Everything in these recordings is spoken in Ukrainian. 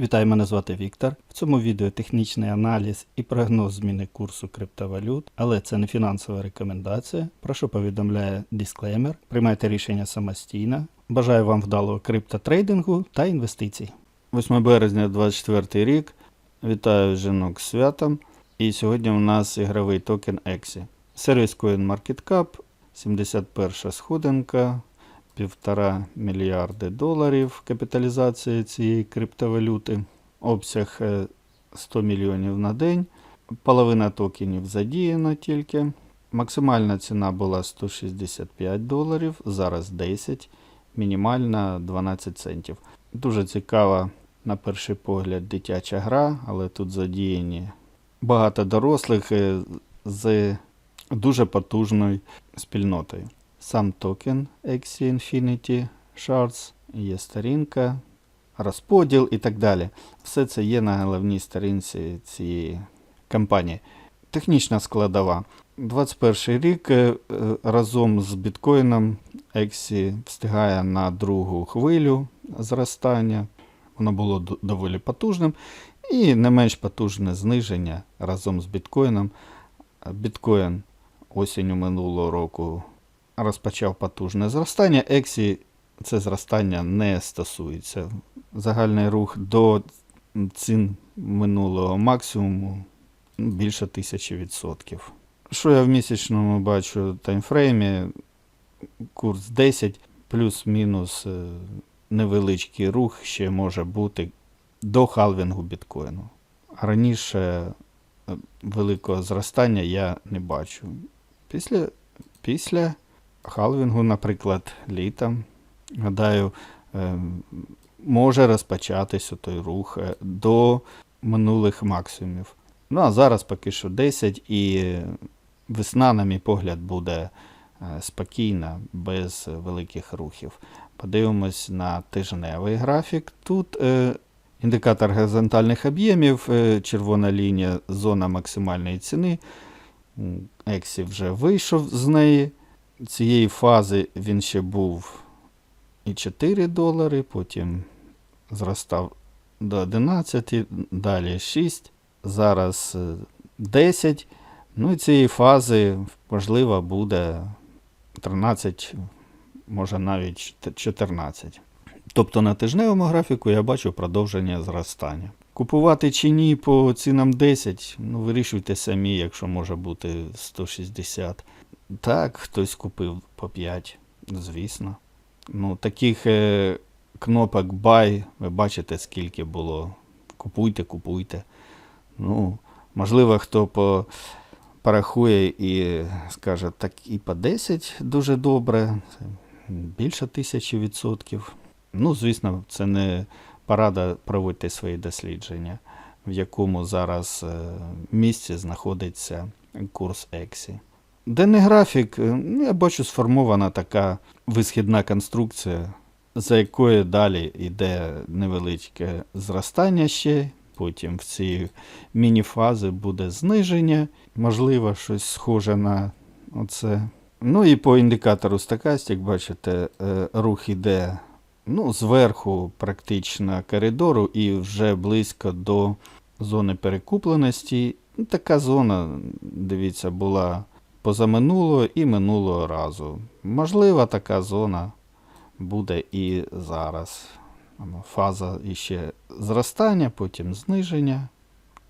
Вітаю, мене звати Віктор. В цьому відео технічний аналіз і прогноз зміни курсу криптовалют, але це не фінансова рекомендація. Про що повідомляє дисклеймер. Приймайте рішення самостійно. Бажаю вам вдалого криптотрейдингу та інвестицій. 8 березня 2024 рік. Вітаю жінок з святом. І сьогодні у нас ігровий токен EXI. Сервіс CoinMarketCap, 71 сходинка, півтора мільярди доларів капіталізація цієї криптовалюти, обсяг е, 100 мільйонів на день, половина токенів задіяно тільки. Максимальна ціна була 165 доларів, зараз 10, мінімальна 12 центів. Дуже цікава, на перший погляд, дитяча гра, але тут задіяні багато дорослих е, з дуже потужною спільнотою. Сам токен Axie Infinity Shards, є сторінка, розподіл і так далі. Все це є на головній сторінці цієї компанії. Технічна складова. 21 рік е, разом з біткоїном Axie встигає на другу хвилю зростання. Воно було доволі потужним. І не менш потужне зниження разом з біткоїном. Біткоін осінню минулого року розпочав потужне зростання. Ексі це зростання не стосується. Загальний рух до цін минулого максимуму більше тисячі відсотків. Що я в місячному бачу таймфреймі? Курс 10 плюс-мінус е, невеличкий рух ще може бути до халвінгу біткоїну. Раніше е, великого зростання я не бачу. Після, після халвінгу, наприклад, літом, гадаю, е, може розпочатися той рух е, до минулих максимумів. Ну а зараз поки що 10 і весна, на мій погляд, буде е, спокійна, без великих рухів. Подивимось на тижневий графік. Тут е, індикатор горизонтальних об'ємів, е, червона лінія, зона максимальної ціни. Ексі вже вийшов з неї. Цієї фази він ще був і 4 долари, потім зростав до 11, далі 6, зараз е, 10. Ну і цієї фази, можливо, буде 13, може навіть 14. Тобто на тижневому графіку я бачу продовження зростання. Купувати чи ні по цінам 10, ну вирішуйте самі, якщо може бути 160. Так, хтось купив по 5, звісно. Ну, таких е, кнопок buy, ви бачите, скільки було. Купуйте, купуйте. Ну, можливо, хто по, порахує і скаже, так і по 10 дуже добре, більше тисячі відсотків. Ну, звісно, це не порада проводьте свої дослідження, в якому зараз е, місці знаходиться курс Ексі. Денний графік, е, ну, я бачу, сформована така висхідна конструкція, за якою далі йде невеличке зростання ще, потім в ці міні-фази буде зниження, можливо, щось схоже на оце. Ну і по індикатору стакастик, бачите, е, рух іде ну, зверху практично коридору і вже близько до зони перекупленості. Така зона, дивіться, була позаминулого і минулого разу. Можливо, така зона буде і зараз. Фаза іще зростання, потім зниження.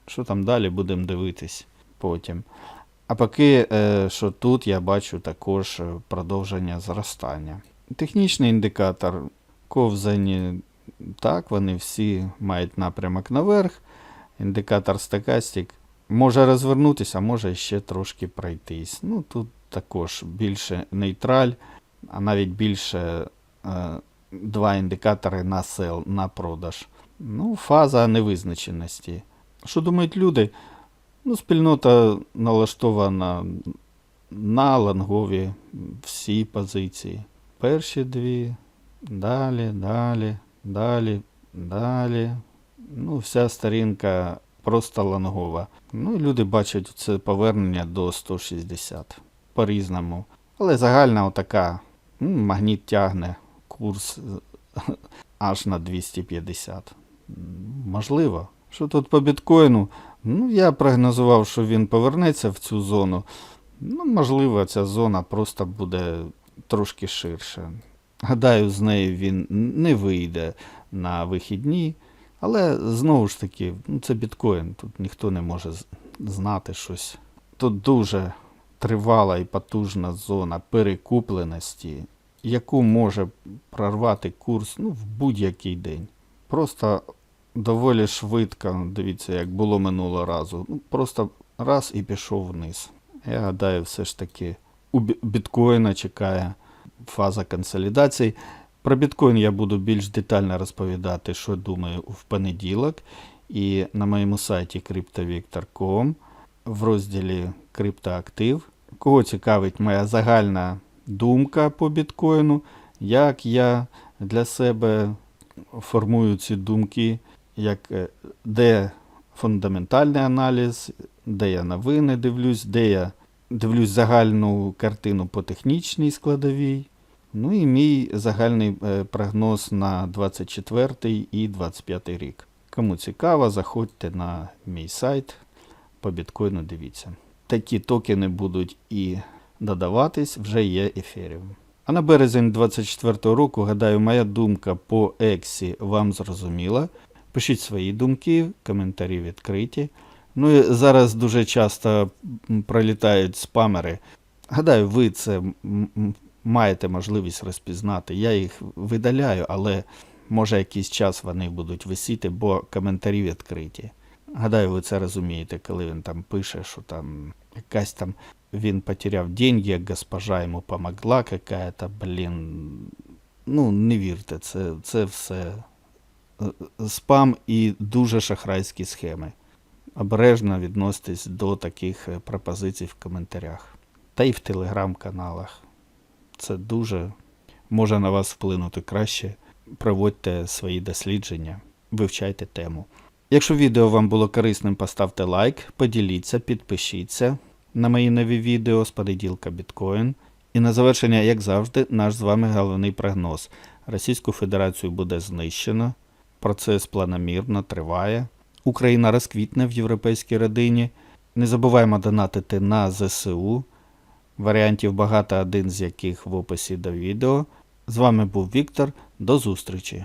Що там далі будемо дивитись потім. А поки е, що тут я бачу також е, продовження зростання. Технічний індикатор ковзані, так, вони всі мають напрямок наверх. Індикатор стакастик може розвернутися, а може ще трошки пройтись. Ну, тут також більше нейтраль, а навіть більше е, два індикатори на сел, на продаж. Ну, фаза невизначеності. Що думають люди? Ну, спільнота налаштована на лонгові всі позиції. Перші дві, далі, далі, далі, далі. Ну, вся сторінка просто лонгова. Ну, люди бачать це повернення до 160 по-різному. Але загальна отака, магніт тягне курс аж на 250. Можливо. Що тут по біткоїну? Ну, я прогнозував, що він повернеться в цю зону. Ну, можливо, ця зона просто буде трошки ширше. Гадаю, з нею він не вийде на вихідні, але знову ж таки, ну, це біткоін, тут ніхто не може знати щось. Тут дуже тривала і потужна зона перекупленості, яку може прорвати курс ну, в будь-який день. Просто доволі швидко, дивіться, як було минулого разу. Ну, просто раз і пішов вниз. Я гадаю, все ж таки у біткоїна чекає фаза консолідації. Про біткоін я буду більш детально розповідати, що думаю в понеділок. І на моєму сайті cryptovictor.com в розділі Криптоактив. Кого цікавить моя загальна думка по біткоїну, як я для себе формую ці думки, як, е, де фундаментальний аналіз, де я новини дивлюсь, де я дивлюсь загальну картину по технічній складовій. Ну і мій загальний е, прогноз на 24 і 25 рік. Кому цікаво, заходьте на мій сайт по біткоїну, дивіться. Такі токени будуть і додаватись, вже є ефіріум. А на березень 24 року, гадаю, моя думка по Ексі вам зрозуміла. Пишіть свої думки, коментарі відкриті. Ну і зараз дуже часто пролітають спамери. Гадаю, ви це маєте можливість розпізнати. Я їх видаляю, але може якийсь час вони будуть висіти, бо коментарі відкриті. Гадаю, ви це розумієте, коли він там пише, що там якась там він потеряв деньги, госпожа йому помогла какая-то, блін. Ну, не вірте, це, це все е, спам і дуже шахрайські схеми. Обережно відноситесь до таких е, пропозицій в коментарях. Та й в телеграм-каналах. Це дуже може на вас вплинути краще. Проводьте свої дослідження, вивчайте тему. Якщо відео вам було корисним, поставте лайк, поділіться, підпишіться на мої нові відео з понеділка біткоін. І на завершення, як завжди, наш з вами головний прогноз. Російську Федерацію буде знищено, процес планомірно триває. Україна розквітне в європейській родині. Не забуваємо донатити на ЗСУ. Варіантів багато, один з яких в описі до відео. З вами був Віктор. До зустрічі!